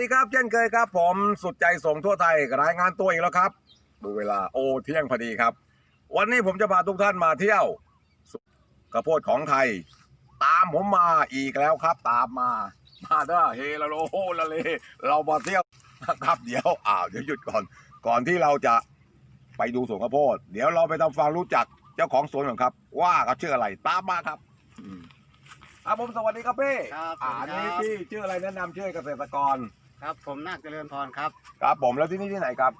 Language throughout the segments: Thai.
ดีครับเช่นเคยครับ ผมสุดใจส่งทั่วไทยรายงานตัวอีกแล้วครับดูเวลาโอเที่ยงพอดีครับ วันนี้ผมจะพาทุกท่านมาเที่ยวกระโพดของไทย ตามผมมาอีกแล้วครับ ตามมา มาเด้อเฮละโลโฮละเล เรามาเที่ยวครับเดี๋ยวอ้าวเดี๋ยวหยุดก่อน ก่อนที่เราจะไปดูสวนข้าวโพด เดี๋ยวเราไปทำความรู้จักเจ้าของสวนก่อนครับ ว่าเขาชื่ออะไรตามมาครับอืมครับผมสวัสดีครับพี่ครับอ่าสวัสดีนี่ครับพี่ชื่ออะไรแนะนำชื่อให้เกษตรกร ครับ ผมนาคเจริญพรครับ ครับผมแล้วที่นี่ที่ไหนครับ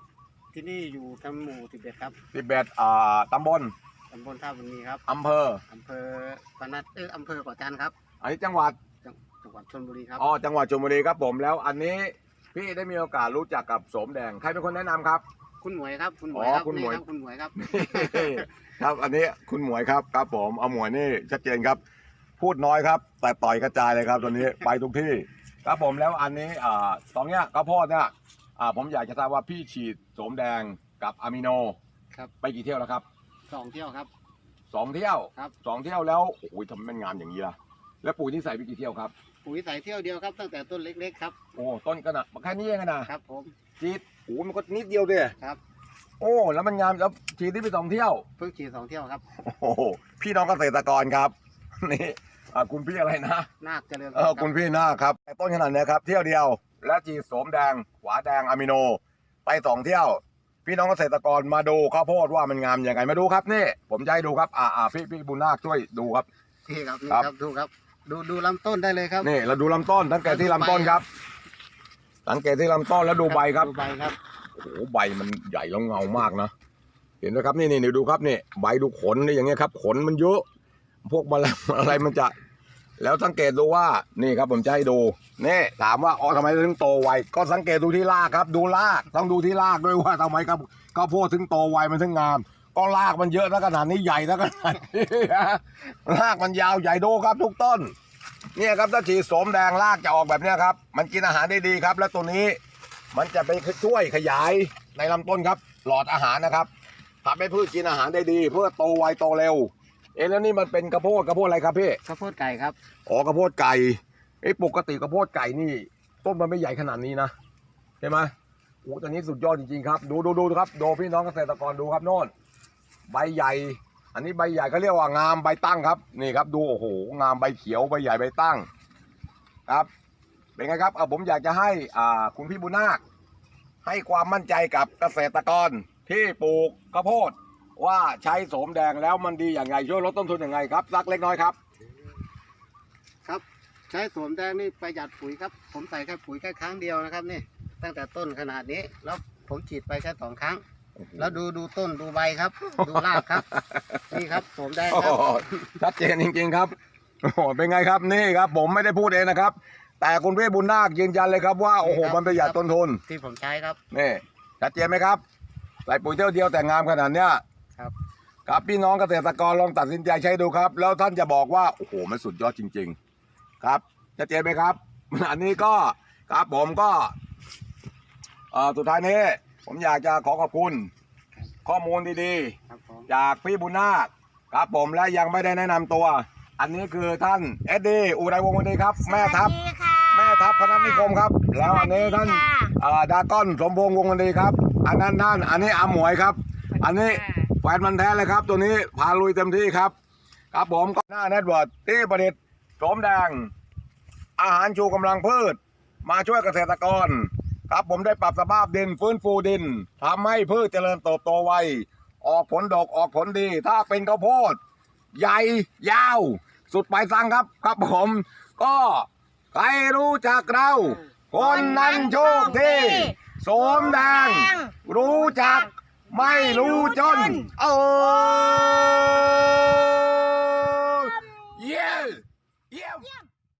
ที่นี่อยู่ทำหมู่สิบเอ็ดครับทิเบตอ่าตำบลตำบลท่าบุญมีครับอำเภออำเภอปนัดเอออำเภอเกาะจันทร์ครับอันนี้จังหวัดจังจังหวัดชลบุรีครับอ๋อจังหวัดชลบุรีครับผมแล้วอันนี้พี่ได้มีโอกาสรู้จักกับโสมแดงใครเป็นคนแนะนำครับ คุณหมวยครับคุณหมวยอ๋อครับคุณหมวยนี่รับคุณหมวยครับครับอันนี้คุณหมวยครับครับผมเอาหมวยนี่ชัดเจนครับ พูดน้อยครับ แต่ต่อยกระจายเลยครับตอนนี้ไปทุกที่ ครับผมแล้วอันนี้อ่าสองเนี้ยข้าวโพดเนี่ยอ่าผมอยากจะทราบว่าพี่ฉีดโสมแดงกับอะมิโนครับ ไปกี่เที่ยวแล้วครับสองเที่ยวครับ สองเที่ยวครับ สองเที่ยวแล้วโอ้ยทำไมมันงามอย่างนี้ล่ะแล้วปุ๋ยที่ใส่ไปกี่เที่ยวครับปุ๋ยใส่เที่ยวเดียวครับตั้งแต่ต้นเล็กๆครับโอ้ต้นขนาดแค่นี้เองอะนะครับ ผมฉีดโอ้มันก็นิดเดียวเดียครับโอ้แล้วมันงามแล้วฉีดที่ไปสองเที่ยว เพิ่งฉีดสองเที่ยวครับ โอ้โหพี่น้องเกษตรกรครับ นี่ อ่าคุณพี่อะไรนะนาคเจริญพรเออรับคุณพี่นาคครับแต่ต้นขนาดเนี้ยครับเที่ยวเดียว และจีดโสมแดงหวาแดงอะมิโน ไปสองเที่ยว พี่น้องเกษตรกรมาดูข้าวโพดว่ามันงามยังไงมาดูครับนี่ ผมจะให้ดูครับอ่าอ่าพี่พี่บุญนาคช่วยดูครับนี่ครับนี่ครับครับดูครับ ดูดูลำต้นได้เลยครับนี่เราดูลำต้นสังเกตที่ลำต้นครับ สังเกตที่ลำต้นแล้วดูใบครับดูใบครับโอ้โหใบมันใหญ่แล้วเงามากนะเห็นไหมครับนี่นี่นี่ดูครับนี่ใบดูขนนี่อย่างเงี้ยครับ ขนมันเยอะ พวกแมลงอะไรมันจะ แล้วสังเกตดูว่านี่ครับผมจะให้ดูนี่ถามว่าอ๋อทำไมถึงโตไวก็สังเกตดูที่รากครับ ดูรากต้องดูที่รากด้วยว่าทำไมครับข้าวโพดถึงโตไวมันถึงงาม ก็รากมันเยอะนะขนาดนี้ใหญ่นะขนาดนี้รากมันยาวใหญ่ดูครับทุกต้น เนี่ยครับถ้าฉีดโสมแดงรากจะออกแบบเนี้ยครับ มันกินอาหารได้ดีครับ แล้วตัวนี้มันจะไปช่วยขยายในลำต้นครับ หลอดอาหารนะครับทำให้พืชกินอาหารได้ดี เพื่อโตไวโตเร็ว เอ๊ะแล้วนี่มันเป็นกระโพดกระโพดอะไรครับพี่ข้าวโพดไก่ครับ อ๋อกระโพดไก่เอ้ปกติกระโพดไก่นี่ต้นมันไม่ใหญ่ขนาดนี้นะใช่ไหมโอ้แต่นี้สุดยอดจริงๆครับ ดูดูดูครับดูพี่น้องเกษตรกรดูครับโน่นใบใหญ่ อันนี้ใบใหญ่เขาเรียกว่างามใบตั้งครับ นี่ครับดูโอ้โหงามใบเขียวใบใหญ่ใบตั้ง ครับ เป็นไงครับเออผมอยากจะให้อ่าคุณพี่บุญนาคให้ความมั่นใจกับเกษตรกรที่ปลูกข้าวโพด ว่าใช้โสมแดงแล้วมันดีอย่างไรช่วยลดต้นทุนอย่างไรครับสักเล็กน้อยครับ ครับ ใช้สวมแดงนี่ประหยัดปุ๋ยครับ ผมใส่แค่ปุ๋ยแค่ครั้งเดียวนะครับนี่ตั้งแต่ต้นขนาดนี้แล้วผมฉีดไปแค่สองครั้ง แล้วดูดูต้นดูใบครับ ดูรากครับนี่ครับสวมแดงโอ้ครับโหชัดเจนจริง ๆ ครับโอ้โหเป็นไงครับนี่ครับ ผมไม่ได้พูดเองนะครับ แต่คุณพี่บุญนาคยืนยันเลยครับว่าโอ้โหนี่ครับมันประหยัดต้นทุนที่ผมใช้ครับนี่ชัดเจนไหมครับใส่ปุ๋ยเที่ยวเดียวแต่งามขนาดเนี้ย ครับครับพี่น้องเกษตรกรลองตัดสินใจใช้ดูครับ แล้วท่านจะบอกว่าโอ้โหมันสุดยอดจริง ๆ ครับชัดเจนไหมครับ อันนี้ก็ครับผมก็เอ่อสุดท้ายนี้ ผมอยากจะขอขอบคุณ ข้อมูลดีๆครับผมจากพี่บุญนาคครับผมและยังไม่ได้แนะนำตัว อันนี้คือท่านเอ็ดดี้อุไรวงศ์วันดีครับ แม่ทัพสวัสดีค่ะแม่ทัพพนัสนิคมครับ แล้วอันนี้ท่านสวัสดีค่ะเอ่อดาก้อนสมพงษ์วงศ์วันดีครับ อันนั้นท่านอันนี้อาหมวยครับ อันนี้ แฟนมันแท้เลยครับ ตัวนี้พาลุยเต็มที่ครับ ครับผมก็หน้าเน็ตเวิร์ดที่ประดิษฐ์สมแดง อาหารชูกำลังพืช มาช่วยเกษตรกร ครับผมได้ปรับสภาพดินฟื้นฟูดินทำให้พืชเจริญเติบโตไวออกผลดอกออกผลดี ถ้าเป็นข้าวโพด ใหญ่ยาว สุดปลายสังครับ ครับผม ก็ใครรู้จักเรา คนนั้นโชคดีสมแดงรู้จัก ไม่รู้จนโอ้